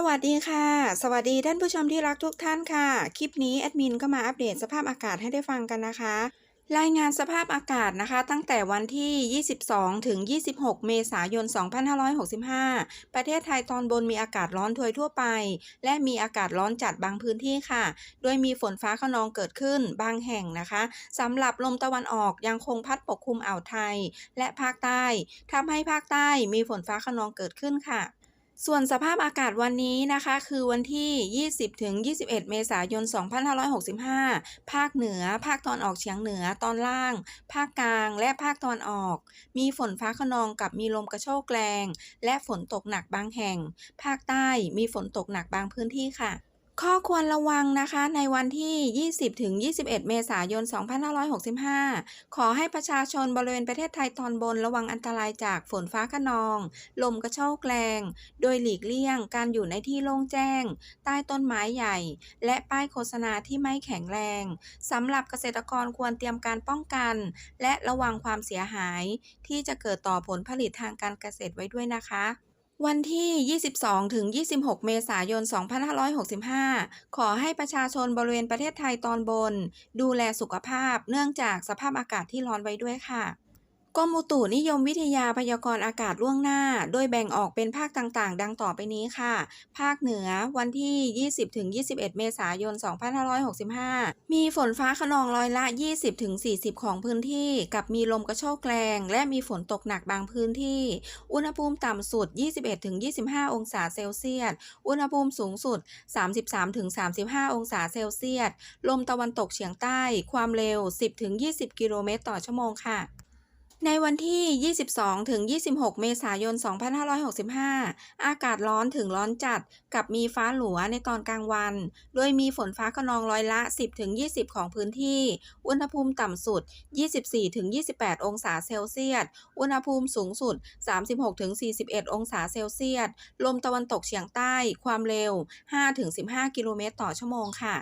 สวัสดีค่ะ สวัสดีท่านผู้ชมที่รักทุกท่านค่ะ คลิปนี้แอดมินก็มาอัปเดตสภาพอากาศให้ได้ฟังกันนะคะ รายงานสภาพอากาศนะคะ ตั้งแต่วันที่ 22 ถึง 26 เมษายน 2565 ประเทศไทยตอนบนมีอากาศร้อนโดยทั่วไป และมีอากาศร้อนจัดบางพื้นที่ค่ะ โดยมีฝนฟ้าขนองเกิดขึ้นบางแห่งนะคะสำหรับลมตะวันออกยังคงพัดปกคลุมอ่าวไทย และภาคใต้ทำให้ภาคใต้มีฝนฟ้าขนองเกิดขึ้นค่ะ ส่วนสภาพอากาศวันนี้นะคะ คือวันที่ 20 ถึง 21 เมษายน 2565 ภาคเหนือ ภาคตอนออกเฉียงเหนือ ตอนล่าง ภาคกลาง และภาคตอนออก มีฝนฟ้าขนองกับมีลมกระโชกแรง และฝนตกหนักบางแห่ง ภาคใต้มีฝนตกหนักบางพื้นที่ค่ะ ข้อควรระวังนะคะในวันที่ 20 ถึง 21 เมษายน 2565 ขอให้ประชาชนบริเวณประเทศไทยตอนบนระวังอันตรายจากฝนฟ้าขนอง ลมกระโชกแรง โดยหลีกเลี่ยงการอยู่ในที่โล่งแจ้ง ใต้ต้นไม้ใหญ่ และป้ายโฆษณาที่ไม่แข็งแรงสำหรับเกษตรกรควรเตรียมการป้องกัน และระวังความเสียหายที่จะเกิดต่อผลผลิตทางการเกษตรไว้ด้วยนะคะ วันที่ 22 ถึง 26 เมษายน 2565 ขอให้ประชาชนบริเวณประเทศไทยตอนบน ดูแลสุขภาพเนื่องจากสภาพอากาศที่ร้อนไว้ด้วยค่ะ กรมอุตุนิยมวิทยาพยากรณ์อากาศล่วงหน้า โดยแบ่งออกเป็นภาคต่างๆ ดังต่อไปนี้ค่ะ ภาคเหนือวันที่ 20ถึง21 เมษายน 2565 มีฝนฟ้าขนองร้อยละ 20ถึง40 ของพื้นที่ กับมีลมกระโชกแรง และมีฝนตกหนักบางพื้นที่ อุณหภูมิต่ำสุด 21ถึง25 องศาเซลเซียส อุณหภูมิสูงสุด 33ถึง35 องศาเซลเซียส ลมตะวันตกเฉียงใต้ ความเร็ว 10ถึง20 กิโลเมตรต่อชั่วโมงค่ะ ในวันที่ 22 ถึง 26 เมษายน 2565 อากาศร้อนถึงร้อนจัด กับมีฟ้าหลัวในตอนกลางวัน โดยมีฝนฟ้าขนองร้อยละ 10 ถึง 20 ของพื้นที่ อุณหภูมิต่ำสุด 24 ถึง 28 องศาเซลเซียส อุณหภูมิสูงสุด 36 ถึง 41 องศาเซลเซียส ลมตะวันตกเฉียงใต้ ความเร็ว 5 ถึง 15 กิโลเมตรต่อชั่วโมงค่ะ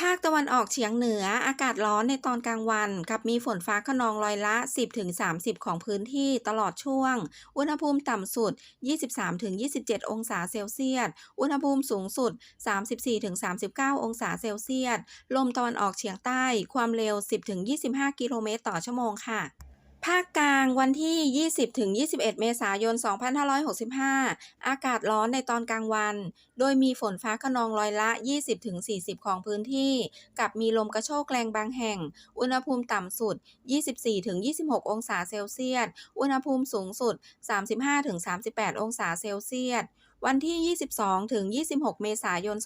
ภาคตะวันออกเฉียงเหนืออากาศร้อนในตอนกลางวัน กับมีฝนฟ้าขนองร้อยละ 10-30 ของพื้นที่ตลอดช่วง อุณหภูมิต่ำสุด 23-27 องศาเซลเซียส อุณหภูมิสูงสุด 34-39 องศาเซลเซียส ลมตะวันออกเฉียงใต้ความเร็ว 10-25 กิโลเมตรต่อชั่วโมงค่ะ ภาคกลางวันที่ 20 ถึง 21 เมษายน 2565 อากาศร้อนในตอนกลางวัน โดยมีฝนฟ้าขนองร้อยละ 20 ถึง 40 ของพื้นที่ กับมีลมกระโชกแรงบางแห่ง อุณหภูมิต่ำสุด 24 ถึง 26 องศาเซลเซียส อุณหภูมิสูงสุด 35 ถึง 38 องศาเซลเซียส วันที่ 22 ถึง 26 เมษายน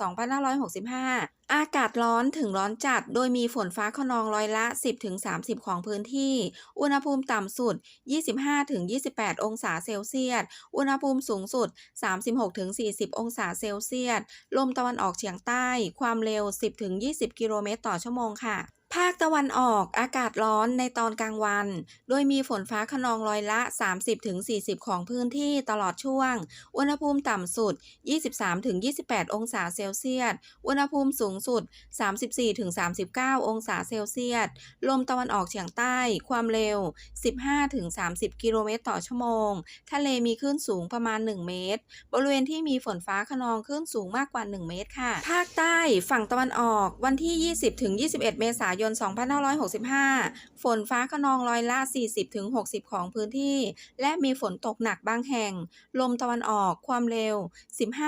2565 อากาศร้อนถึงร้อนจัด โดยมีฝนฟ้าขนองร้อยละ 10 ถึง 30 ของพื้นที่ อุณหภูมิต่ำสุด 25 ถึง 28 องศาเซลเซียส อุณหภูมิสูงสุด 36 ถึง 40 องศาเซลเซียส ลมตะวันออกเฉียงใต้ ความเร็ว 10 ถึง 20 กิโลเมตรต่อชั่วโมงค่ะ ภาคตะวันออกอากาศร้อนในตอนกลางวัน โดยมีฝนฟ้าขนองร้อยละ 30-40 ของพื้นที่ตลอดช่วง อุณหภูมิต่ำสุด 23-28 องศาเซลเซียส อุณหภูมิสูงสุด 34-39 องศาเซลเซียส ลมตะวันออกเฉียงใต้ ความเร็ว 15-30 กิโลเมตรต่อชั่วโมง ทะเลมีคลื่นสูงประมาณ 1 เมตร บริเวณที่มีฝนฟ้าขนองคลื่นสูงมากกว่า 1 เมตรค่ะ ภาคใต้ฝั่งตะวันออกวันที่ 20-21 เมษายนน 2565 ฝนฟ้าขนองร้อยละ 40-60 ของพื้นที่ และมีฝนตกหนักบางแห่ง ลมตะวันออกความเร็ว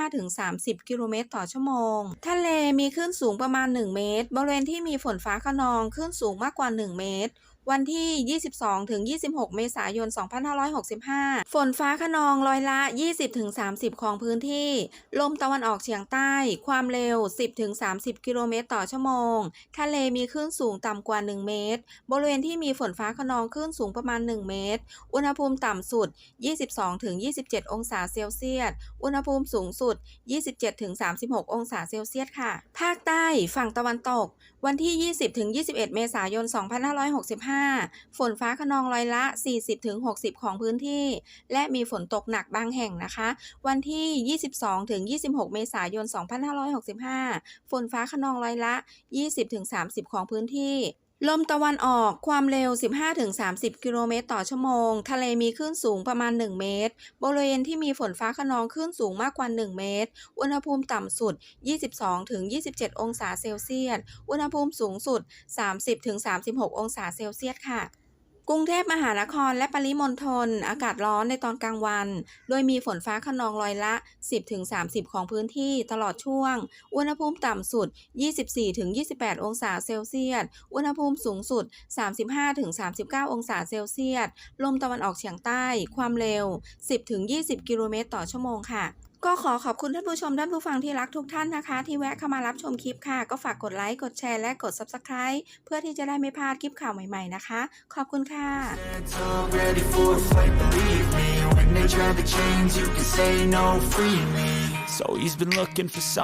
15-30 กิโลเมตรต่อชั่วโมง ทะเลมีคลื่นสูงประมาณ 1 เมตร บริเวณที่มีฝนฟ้าขนองคลื่นสูงมากกว่า 1 เมตร วันที่ 22 ถึง 26 เมษายน 2565 ฝนฟ้าขนองร้อยละ 20 ถึง 30 ของพื้นที่ ลมตะวันออกเฉียงใต้ ความเร็ว 10 ถึง 30 กิโลเมตรต่อชั่วโมง ทะเลมีคลื่นสูงต่ำกว่า 1 เมตร บริเวณที่มีฝนฟ้าขนองคลื่นสูงประมาณ 1 เมตร อุณหภูมิต่ำสุด 22 ถึง 27 องศาเซลเซียส อุณหภูมิสูงสุด 27 ถึง 36 องศาเซลเซียสค่ะ ภาคใต้ ฝั่งตะวันตก วันที่ 20 ถึง 21 เมษายน 2565ฝนฟ้าขนองร้อยละ 40ถึง60 ของพื้นที่ และมีฝนตกหนักบางแห่งนะคะ วันที่ 22ถึง26 เมษายน 2565 ฝนฟ้าขนองร้อยละ 20ถึง30 ของพื้นที่ ลมตะวันออกความเร็ว 15-30 กิโลเมตรต่อชั่วโมง ทะเลมีคลื่นสูงประมาณ 1 เมตร บริเวณที่มีฝนฟ้าขนองคลื่นสูงมากกว่า 1 เมตร อุณหภูมิต่ำสุด 22-27 องศาเซลเซียส อุณหภูมิสูงสุด 30-36 องศาเซลเซียสค่ะ กรุงเทพมหานครและปริมณฑลอากาศร้อนในตอนกลางวัน โดยมีฝนฟ้าขนองร้อยละ 10-30 ของพื้นที่ตลอดช่วง อุณหภูมิต่ำสุด 24-28 องศาเซลเซียส อุณหภูมิสูงสุด 35-39 องศาเซลเซียส ลมตะวันออกเฉียงใต้ ความเร็ว 10-20 กิโลเมตรต่อชั่วโมงค่ะ ก็ขอขอบคุณท่านผู้ชมท่านผู้ฟังที่รักทุกท่านนะคะ ที่แวะเข้ามารับชมคลิปค่ะ ก็ฝากกดไลค์กดแชร์และกด Subscribe เพื่อที่จะได้ไม่พลาดคลิปข่าวใหม่ๆนะคะ ขอบคุณค่ะ It's all ready for a fight, believe me When they try to change, you can say no, free me So he's been looking for some